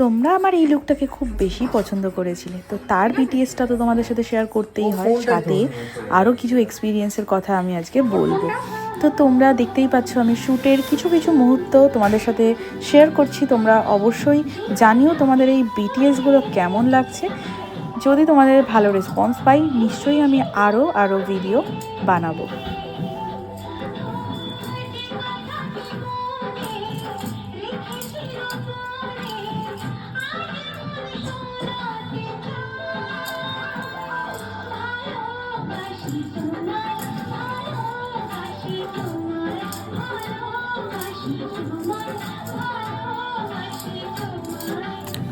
তোমরা আমার এই লুকটাকে খুব বেশি পছন্দ করেছিলে। তো তার বিটিএসটা তো তোমাদের সাথে শেয়ার করতেই হয়। সাথে আরও কিছু এক্সপিরিয়েন্সের কথা আমি আজকে বলব। তো তোমরা দেখতেই পাচ্ছ আমি শ্যুটের কিছু কিছু মুহূর্ত তোমাদের সাথে শেয়ার করছি। তোমরা অবশ্যই জানিও তোমাদের এই বিটিএসগুলো কেমন লাগছে। যদি তোমাদের ভালো রেসপন্স পাই নিশ্চয়ই আমি আরও আরও ভিডিও বানাবো।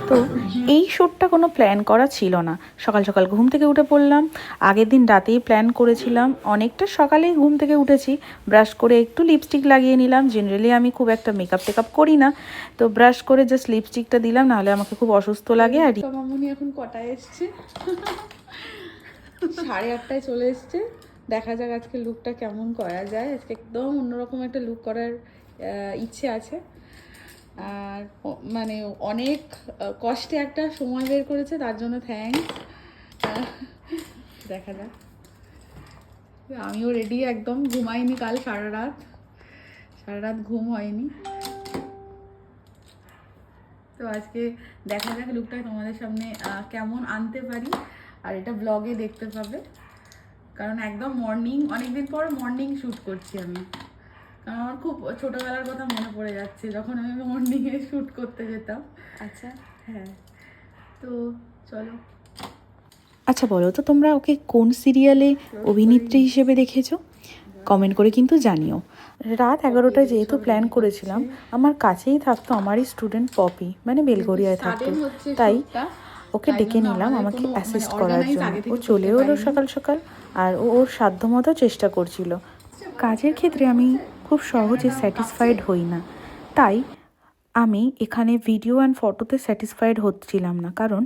তো এই শ্যুটটা কোনো প্ল্যান করা ছিল না। সকাল সকাল ঘুম থেকে উঠে পড়লাম। আগের দিন রাতেই প্ল্যান করেছিলাম। অনেকটা সকালেই ঘুম থেকে উঠেছি। ব্রাশ করে একটু লিপস্টিক লাগিয়ে নিলাম। জেনারেলি আমি খুব একটা মেকআপ টেকআপ করি না। তো ব্রাশ করে জাস্ট লিপস্টিকটা দিলাম, নাহলে আমাকে খুব অসুস্থ লাগে। আর এখন কটায় এসছে? সাড়ে আটটায় চলে এসছে। দেখা যাক আজকে লুকটা কেমন করা যায়। আজকে একদম অন্যরকম একটা লুক করার ইচ্ছে আছে। আর মানে অনেক কষ্টে একটা সময় বের করেছে, তার জন্য থ্যাঙ্কস দেখা যাক। আমিও রেডি একদম ঘুমাইনি কাল সারা রাত। সারা রাত ঘুম হয়নি। তো আজকে দেখা যাক লুকটা তোমাদের সামনে কেমন আনতে পারি। আর এটা ব্লগে দেখতে পাবে। কারণ একদম মর্নিং অনেকদিন পর মর্নিং শ্যুট করছি আমি। কারণ আমার খুব ছোটোবেলার কথা মনে পড়ে যাচ্ছে যখন আমি মর্নিংয়ে শ্যুট করতে যেতাম। আচ্ছা। হ্যাঁ। তো চলো। আচ্ছা বলো তো তোমরা ওকে কোন সিরিয়ালে অভিনেত্রী হিসেবে দেখেছ? কমেন্ট করে কিন্তু জানিও। রাত এগারোটায় যেহেতু প্ল্যান করেছিলাম আমার কাছেই থাকতো আমারই স্টুডেন্ট পপি মানে বেলগড়িয়ায় থাকতো। তাই। ওকে ডেকে নিলাম আমাকে কোনো মানে অ্যাসিস্ট করার জন্য। ও চলেও এলো সকাল সকাল আর ও ওর সাধ্যমতো চেষ্টা করছিল। কাজের ক্ষেত্রে আমি খুব সহজে স্যাটিসফাইড হই না। তাই আমি এখানে ভিডিও অ্যান্ড ফটোতে স্যাটিসফাইড হচ্ছিলাম না। কারণ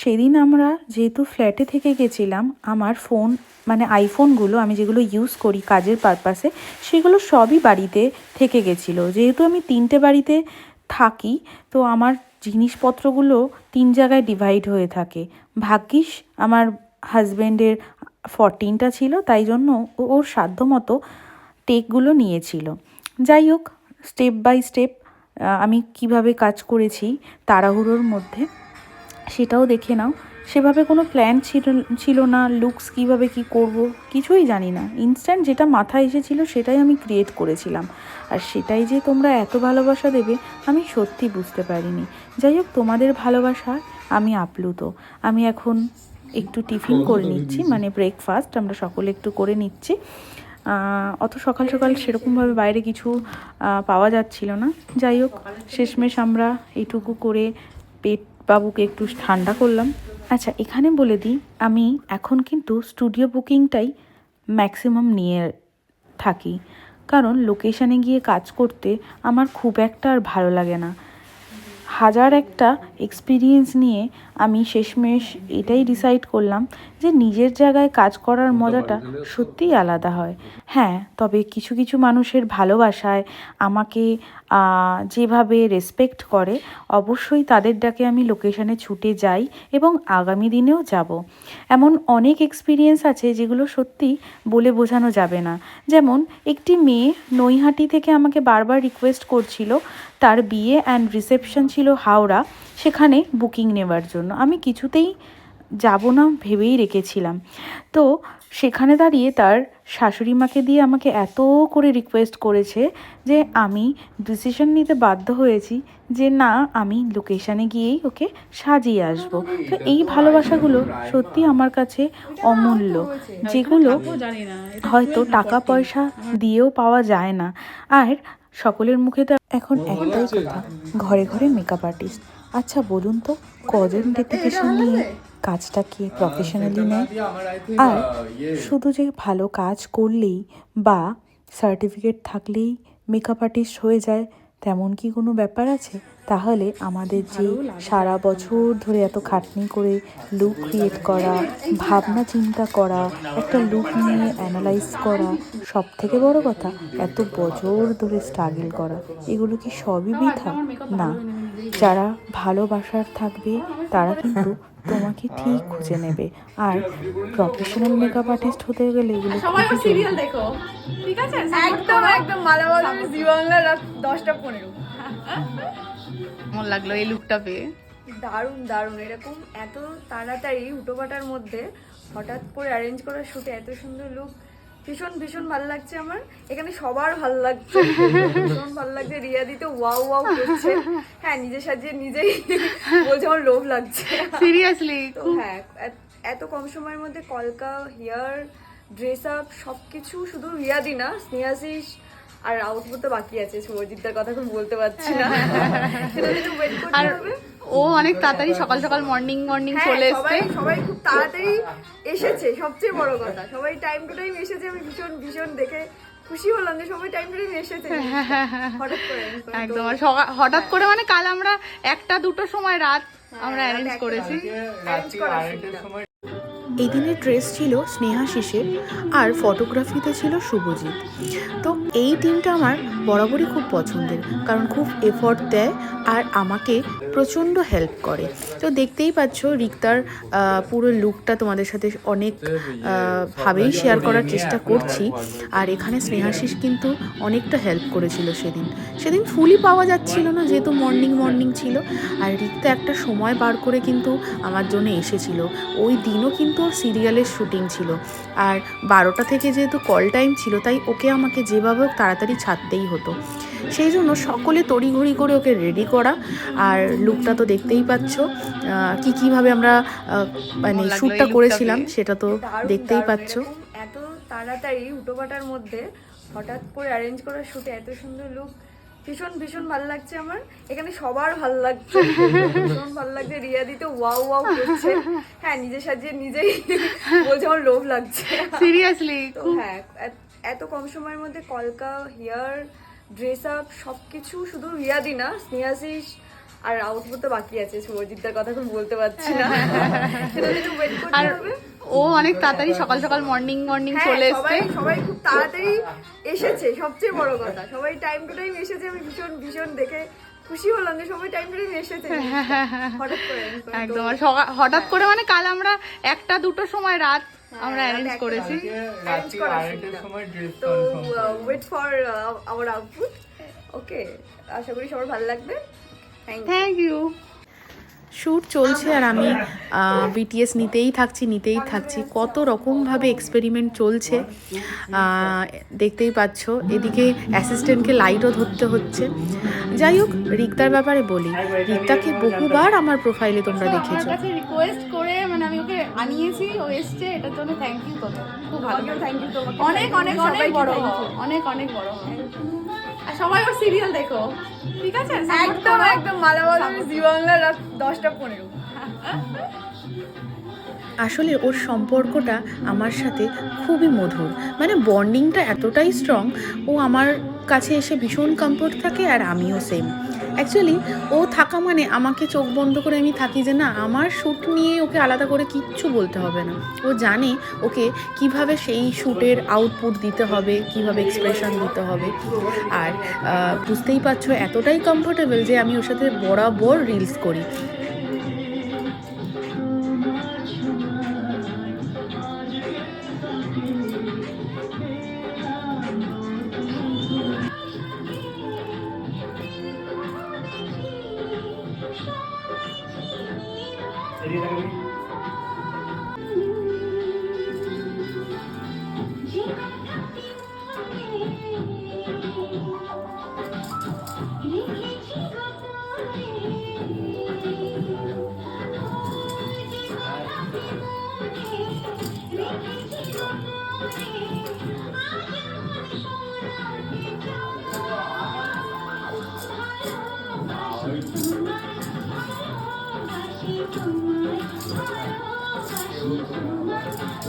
সেদিন আমরা যেহেতু ফ্ল্যাটে থেকে গেছিলাম আমার ফোন মানে আইফোনগুলো আমি যেগুলো ইউজ করি কাজের পারপাসে সেগুলো সবই বাড়িতে থেকে গেছিল। যেহেতু আমি তিনটে বাড়িতে থাকি, তো আমার জিনিসপত্রগুলো তিন জায়গায় ডিভাইড হয়ে থাকে। ভাগ্যিস আমার হাজব্যান্ডের ফরটিনটা ছিল, তাই জন্য ওর সাধ্য মতো টেকগুলো নিয়েছিল। যাই হোক স্টেপ বাই স্টেপ আমি কীভাবে কাজ করেছি তাড়াহুড়োর মধ্যে, সেটাও দেখে নাও। সেভাবে কোনো প্ল্যান ছিল ছিল না লুকস কীভাবে কি করব কিছুই জানি না। ইনস্ট্যান্ট যেটা মাথায় এসেছিল সেটাই আমি ক্রিয়েট করেছিলাম। আর সেটাই যে তোমরা এত ভালোবাসা দেবে আমি সত্যি বুঝতে পারিনি। যাই হোক তোমাদের ভালোবাসা আমি আপ্লুত। আমি এখন একটু টিফিন করে নিচ্ছি মানে ব্রেকফাস্ট আমরা সকলে একটু করে নিচ্ছি। অত সকাল সকাল সেরকমভাবে বাইরে কিছু পাওয়া যাচ্ছিল না। যাই হোক শেষমেশ আমরা এইটুকু করে পেট বাবুকে একটু ঠান্ডা করলাম। আচ্ছা এখানে বলে দিই, আমি এখন কিন্তু স্টুডিও বুকিংটাই ম্যাক্সিমাম নিয়ে থাকি। কারণ লোকেশানে গিয়ে কাজ করতে আমার খুব একটা আর ভালো লাগে না। হাজার একটা এক্সপিরিয়েন্স নিয়ে আমি শেষমেশ এটাই ডিসাইড করলাম যে নিজের জায়গায় কাজ করার মজাটা সত্যিই আলাদা হয়। হ্যাঁ তবে কিছু কিছু মানুষের ভালোবাসায় আমাকে যেভাবে রেসপেক্ট করে অবশ্যই তাদের ডাকে আমি লোকেশানে ছুটে যাই এবং আগামী দিনেও যাব। এমন অনেক এক্সপিরিয়েন্স আছে যেগুলো সত্যি বলে বোঝানো যাবে না। যেমন একটি মেয়ে নৈহাটি থেকে আমাকে বারবার রিকোয়েস্ট করছিল তার বিয়ে অ্যান্ড রিসেপশন ছিল হাওড়া সেখানে বুকিং নেওয়ার জন্য। আমি কিছুতেই যাব না ভেবেই রেখেছিলাম। তো সেখানে দাঁড়িয়ে তার শাশুড়ি মাকে দিয়ে আমাকে এত করে রিকোয়েস্ট করেছে যে আমি ডিসিশন নিতে বাধ্য হয়েছি যে না আমি লোকেশানে গিয়েই ওকে সাজিয়ে আসব। তো এই ভালোবাসাগুলো সত্যি আমার কাছে অমূল্য। যেগুলো হয়তো টাকা পয়সা দিয়েও পাওয়া যায় না। আর সকলের মুখে তো এখন একটাই কথা। ঘরে ঘরে মেকআপ আর্টিস্ট আচ্ছা বলুন তো কজন ডেডিকেশন নিয়ে কাজটাকে প্রফেশনালি নেয়? আর শুধু যে ভালো কাজ করলেই বা সার্টিফিকেট থাকলেই মেকআপ আর্টিস্ট হয়ে যায় তেমন কি কোনো ব্যাপার আছে? তাহলে আমাদের যে সারা বছর ধরে এত খাটনি করে লুক ক্রিয়েট করা ভাবনা চিন্তা করা একটা লুক নিয়ে অ্যানালাইজ করা সব থেকে বড় কথা এত বছর ধরে স্ট্রাগল করা এগুলো কি সবই বৃথা? না। যারা ভালোবাসার থাকবে তারা কিন্তু তোমাকে ঠিক খুঁজে নেবে। আর প্রফেশনাল মেকআপ আর্টিস্ট হতে গেলে এগুলো সবাই সিরিয়াল দেখো। ঠিক আছে? একদম একদম মালাবাদ জি বাংলা রাত দশটা পনেরো। কেমন লাগল এই লুকটা পেয়ে? দারুণ দারুণ। এরকম এত তাড়াতাড়ি উটোপাটার মধ্যে হঠাৎ করে অ্যারেঞ্জ করা শুটে এত সুন্দর লুক ভীষণ ভীষণ ভালো লাগছে আমার। এখানে সবার ভালো লাগছে। ভীষণ ভালো লাগছে। রিয়া দিতে ওয়াও ওয়াও করছে। হ্যাঁ নিজে সাজিয়ে নিজেই বলছে আমার লোভ লাগছে। সিরিয়াসলি তো হ্যাঁ এত- কম সময়ের মধ্যে কলকা হেয়ার ড্রেস আপ সবকিছু শুধু রিয়াদি না স্নেহাশিস আর আউটপুট তো বাকি আছে সৌরজিৎদার কথা এখন বলতে পারছি না। একটু ওয়েট করতে আর ও অনেক তাড়াতাড়ি সকাল সকাল মর্নিং মর্নিং হ্যাঁ, চলে এসেছে। সবাই খুব তাড়াতাড়ি এসেছে সবচেয়ে বড় কথা। সবাই টাইম টু টাইম এসেছে আমি ভীষণ ভীষণ দেখে খুশি হলাম যে সবাই টাইম টু টাইম এসেছে। হঠাৎ করে একদম আর হঠাৎ করে মানে কাল আমরা একটা দুটো সময় রাত আমরা অ্যারেঞ্জ করেছি। Arrange করা shootটা। এই দিনের ড্রেস ছিল স্নেহা শিশের আর ফটোগ্রাফিতে ছিল শুভজিৎ। তো এই টিমটা আমার বরাবরই খুব পছন্দের, কারণ খুব এফর্ট দেয় আর আমাকে প্রচণ্ড হেল্প করে। তো দেখতেই পাচ্ছ রিক্তার পুরো লুকটা তোমাদের সাথে অনেক ভাবেই শেয়ার করার চেষ্টা করছি। আর এখানে স্নেহাশিস কিন্তু অনেকটা হেল্প করেছিল সেদিন। সেদিন ফুলই পাওয়া যাচ্ছিল না, যেহেতু মর্নিং মর্নিং ছিল। আর রিক্তা একটা সময় বার করে কিন্তু আমার জন্য এসেছিল। ওই দিনও কিন্তু ওর সিরিয়ালের শুটিং ছিল। আর বারোটা থেকে যেহেতু কল টাইম ছিল তাই ওকে আমাকে যেভাবে হোক তাড়াতাড়ি ছাড়তেই হতো। সেই জন্য সকলে তড়িঘড়ি করে ওকে রেডি করা। আর লুকটা তো দেখতেই পাচ্ছ। কি কীভাবে আমরা মানে শ্যুটটা করেছিলাম সেটা তো দেখতেই। পাচ্ছ। এত তাড়াতাড়ি উটোপাটার মধ্যে হঠাৎ করে অ্যারেঞ্জ করা শুটে এত সুন্দর লুক ভীষণ ভীষণ ভালো লাগছে আমার। এখানে সবার ভালো লাগছে। ভীষণ ভালো লাগছে। রিয়া দিতে ওয়াও ওয়াও করছে। হ্যাঁ নিজে সাজিয়ে নিজেই বলছে আমার লোভ লাগছে। সিরিয়াসলি তো হ্যাঁ এত- কম সময়ের মধ্যে কলকা হেয়ার ড্রেস আপ সবকিছু শুধু রিয়াদি না স্নেহাশিস আর আউটপুট তো বাকি আছে। সৌরজিৎদার কথা এখন বলতে পারছি না। সেটা একটু ওয়েট করতে হবে। ও অনেক তাড়াতাড়ি সকাল সকাল মর্নিং মর্নিং হ্যাঁ, চলে এসছে। সবাই সবাই খুব তাড়াতাড়ি এসেছে সবচেয়ে বড় কথা। সবাই টাইম টু টাইম এসেছে আমি ভীষণ ভীষণ দেখে খুশি হলাম যে সবাই টাইম টু টাইম এসেছে। হঠাৎ করে একদম হঠাৎ করে মানে কাল আমরা একটা দুটো সময় রাত আমরা অ্যারেঞ্জ করেছি। তো wait for our output okay আশা করি সবার ভালো লাগবে। থ্যাংক থ্যাংক ইউ শ্যুট চলছে আর আমি বিটিএস নিতেই থাকছি নিতেই থাকছি। কত রকমভাবে এক্সপেরিমেন্ট চলছে দেখতেই পাচ্ছ। এদিকে অ্যাসিস্ট্যান্টকে লাইটও ধরতে হচ্ছে। যাই হোক রিক্তার ব্যাপারে বলি। রিক্তাকে বহুবার আমার প্রোফাইলে তোমরা আমার দেখেছ। রিকোয়েস্ট করে মানে আমি ওকে আনিয়েছি ও এসছে এটার জন্য থ্যাংক ইউ খুব ভালো। থ্যাংক ইউ তোমাকে। অনেক অনেক অনেক বড় অনেক অনেক বড় আর সবাই ওর সিরিয়াল দেখো। ঠিক আছে? একদম একদম মালাবাদ জি বাংলা রাত দশটা পনেরো। আসলে ওর সম্পর্কটা আমার সাথে খুবই মধুর। মানে বন্ডিংটা এতটাই স্ট্রং ও আমার কাছে এসে ভীষণ কমফোর্ট থাকে আর আমিও সেম অ্যাকচুয়ালি ও থাকা মানে আমাকে চোখ বন্ধ করে আমি থাকি যে না, আমার শ্যুট নিয়ে ওকে আলাদা করে কিচ্ছু বলতে হবে না। ও জানে ওকে কীভাবে সেই শ্যুটের আউটপুট দিতে হবে, কীভাবে এক্সপ্রেশন দিতে হবে। আর বুঝতেই পারছ, এতটাই কমফোর্টেবল যে আমি ওর সাথে বরাবর রিলস করি।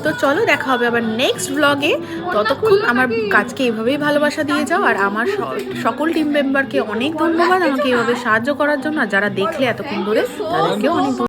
তো চলো দেখা হবে আবার নেক্সট ব্লগে ততক্ষণ আমার কাজকে এভাবেই ভালোবাসা দিয়ে যাও, আর আমার সকল টিম মেম্বারকে অনেক ধন্যবাদ আমাকে এভাবে সাহায্য করার জন্য, আর যারা দেখলে এতক্ষণ ধরে, তাদেরকেও অনেক।